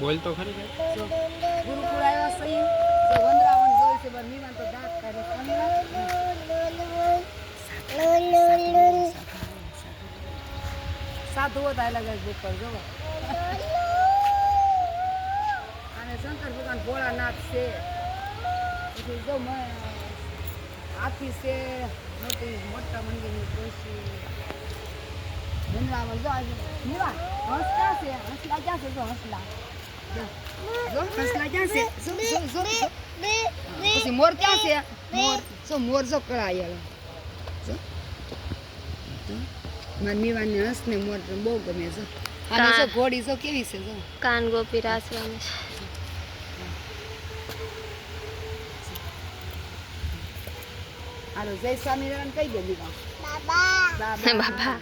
બોલ તો ખરી કે જો, ગુરુકુળ સહી. વંદરાવન છે, બર મીવાન તો દાંત કાઢે સાધુ હતા અલગ જ ઉપર જોવો અને શંકર ભગવાન ભોળાનાથ છે. પછી જો હાથી છે, મોટી, મોટા મંદિરની તુલસી વૃંદાવન જો આજે નિવાન હંસલા છે, હંસલા, ક્યાં છે, જો હંસલા? જો ક્યાં છે. પછી મોર ક્યાં છે મોર શું મોર જો કળાયેલો જો જો. હસ ને મોર બહુ ગમે છે અને જો ઘોડી જો કેવી છે જો કાન ગોપી રાસવાની હાલો જય સ્વામિનારાયણ કહી દે દીવા બાબા બાબા